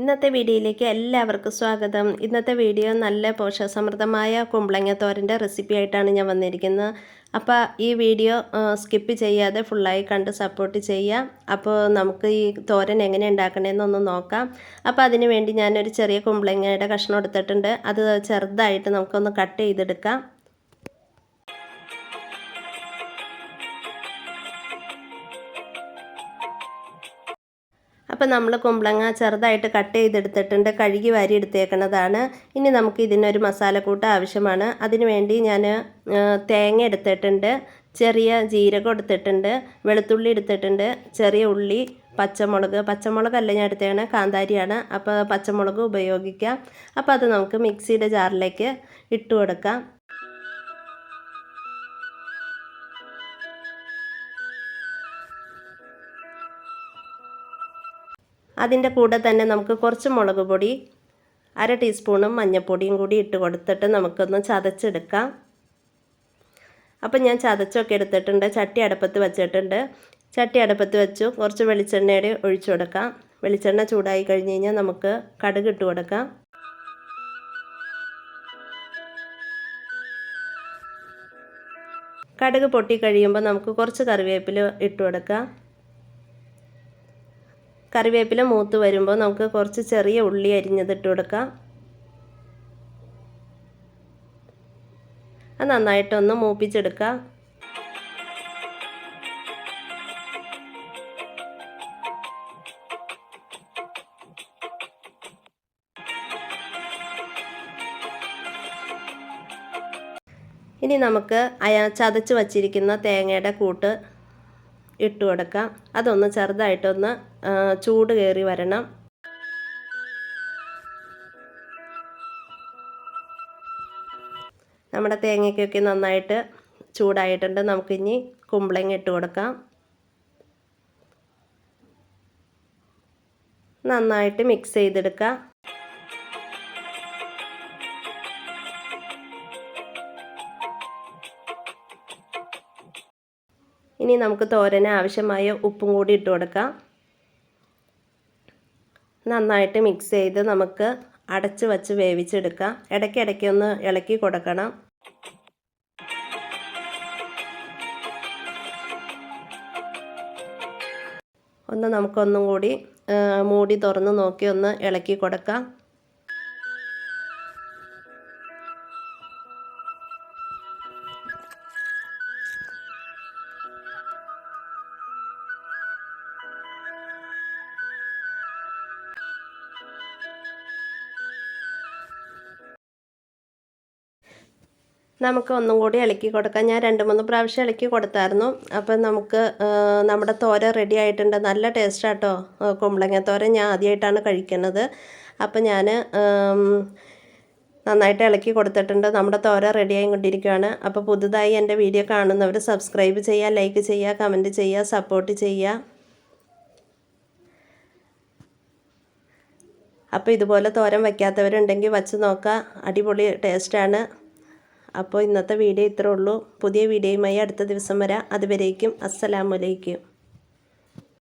ഇന്നത്തെ വീഡിയോയിലേക്ക് എല്ലാവർക്കും സ്വാഗതം. ഇന്നത്തെ വീഡിയോ നല്ല പോഷകസമൃദ്ധമായ കുമ്പളങ്ങ തോരന്റെ റെസിപ്പി ആയിട്ടാണ് ഞാൻ വന്നിരിക്കുന്നത്. അപ്പോൾ ഈ വീഡിയോ സ്കിപ്പ് ചെയ്യാതെ ഫുള്ളായി കണ്ട് സപ്പോർട്ട് ചെയ്യാം. അപ്പോൾ നമുക്ക് ഈ തോരൻ എങ്ങനെ ഉണ്ടാക്കണമെന്നൊന്ന് നോക്കാം. അപ്പോൾ അതിന് വേണ്ടി ഞാനൊരു ചെറിയ കുമ്പളങ്ങയുടെ കഷ്ണം എടുത്തിട്ടുണ്ട്. അത് ചെറുതായിട്ട് നമുക്കൊന്ന് കട്ട് ചെയ്തെടുക്കാം. അപ്പോൾ നമ്മൾ കുമ്പളങ്ങ ചെറുതായിട്ട് കട്ട് ചെയ്തെടുത്തിട്ടുണ്ട്. കഴുകി വാരി എടുത്തേക്കുന്നതാണ് ഇനി നമുക്ക് ഇതിനൊരു മസാലക്കൂട്ട് ആവശ്യമാണ്. അതിനുവേണ്ടി ഞാൻ തേങ്ങ എടുത്തിട്ടുണ്ട്. ചെറിയ ജീരകം എടുത്തിട്ടുണ്ട്. വെളുത്തുള്ളി എടുത്തിട്ടുണ്ട്. ചെറിയ ഉള്ളി പച്ചമുളക്. പച്ചമുളകല്ല ഞാൻ എടുത്തേക്കണേ? കാന്താരിയാണ്. അപ്പോൾ പച്ചമുളക് ഉപയോഗിക്കാം. അപ്പോൾ അത് നമുക്ക് മിക്സിയുടെ ജാറിലേക്ക് ഇട്ട് കൊടുക്കാം. അതിന്റെ കൂടെ തന്നെ നമുക്ക് കുറച്ച് മുളക് പൊടി അര ടീസ്പൂണും മഞ്ഞൾപ്പൊടിയും കൂടി ഇട്ട് കൊടുത്തിട്ട് നമുക്കൊന്ന് ചതച്ചെടുക്കാം. അപ്പം ഞാൻ ചതച്ചൊക്കെ എടുത്തിട്ടുണ്ട്. ചട്ടി അടുപ്പത്ത് വെച്ചിട്ടുണ്ട്. ചട്ടി അടുപ്പത്ത് വെച്ചു. കുറച്ച് വെളിച്ചെണ്ണയുടെ ഒഴിച്ചു കൊടുക്കാം. വെളിച്ചെണ്ണ ചൂടായി കഴിഞ്ഞ് കഴിഞ്ഞാൽ നമുക്ക് കടുക് ഇട്ട് കൊടുക്കാം. കടുക് പൊട്ടി കഴിയുമ്പോൾ നമുക്ക് കുറച്ച് കറിവേപ്പില ഇട്ട് കൊടുക്കാം. കറിവേപ്പില മൂത്ത് വരുമ്പോൾ നമുക്ക് കുറച്ച് ചെറിയ ഉള്ളി അരിഞ്ഞതിട്ട് കൊടുക്കാം. അത് നന്നായിട്ടൊന്ന് മൂപ്പിച്ചെടുക്കുക. ഇനി നമുക്ക് അയാ ചതച്ച് വച്ചിരിക്കുന്ന തേങ്ങയുടെ കൂട്ട് ഇട്ട് കൊടുക്കാം. അതൊന്ന് ചെറുതായിട്ടൊന്ന് ചൂട് കയറി വരണം. നമ്മുടെ തേങ്ങയ്ക്കൊക്കെ നന്നായിട്ട് ചൂടായിട്ടുണ്ട്. നമുക്കിനി കുമ്പളങ്ങ ഇട്ട് കൊടുക്കാം. നന്നായിട്ട് മിക്സ് ചെയ്തെടുക്കാം. ഇനി നമുക്ക് തോരന് ആവശ്യമായ ഉപ്പും കൂടി ഇട്ട് കൊടുക്കാം. നന്നായിട്ട് മിക്സ് ചെയ്ത് നമുക്ക് അടച്ച് വച്ച് വേവിച്ചെടുക്കാം. ഇടയ്ക്കിടയ്ക്ക് ഒന്ന് ഇളക്കി കൊടുക്കണം. ഒന്ന് നമുക്കൊന്നും കൂടി മൂടി തുറന്ന് നോക്കി ഒന്ന് ഇളക്കി കൊടുക്കാം. നമുക്ക് ഒന്നും കൂടി ഇളക്കി കൊടുക്കാം. ഞാൻ രണ്ട് മൂന്ന് പ്രാവശ്യം ഇളക്കി കൊടുത്തായിരുന്നു. അപ്പം നമുക്ക് നമ്മുടെ തോര റെഡി ആയിട്ടുണ്ട്. നല്ല ടേസ്റ്റ് ആട്ടോ കുമ്പളങ്ങ തോര. ഞാൻ ആദ്യമായിട്ടാണ് കഴിക്കുന്നത്. അപ്പം ഞാൻ നന്നായിട്ട് ഇളക്കി കൊടുത്തിട്ടുണ്ട്. നമ്മുടെ തോര റെഡി ആയിക്കൊണ്ടിരിക്കുകയാണ്. അപ്പോൾ പുതുതായി എന്റെ വീഡിയോ കാണുന്നവർ സബ്സ്ക്രൈബ് ചെയ്യുക ലൈക്ക് ചെയ്യുക കമന്റ് ചെയ്യുക സപ്പോർട്ട് ചെയ്യുക. അപ്പോൾ ഇതുപോലെ തോരൻ വയ്ക്കാത്തവരുണ്ടെങ്കിൽ വച്ച് നോക്കുക. അടിപൊളി ടേസ്റ്റാണ് അപ്പോൾ ഇന്നത്തെ വീഡിയോ ഇത്രേ ഉള്ളൂ. പുതിയ വീഡിയോയുമായി അടുത്ത ദിവസം വരാം. അതുവരേക്കും അസ്സലാമലൈക്കും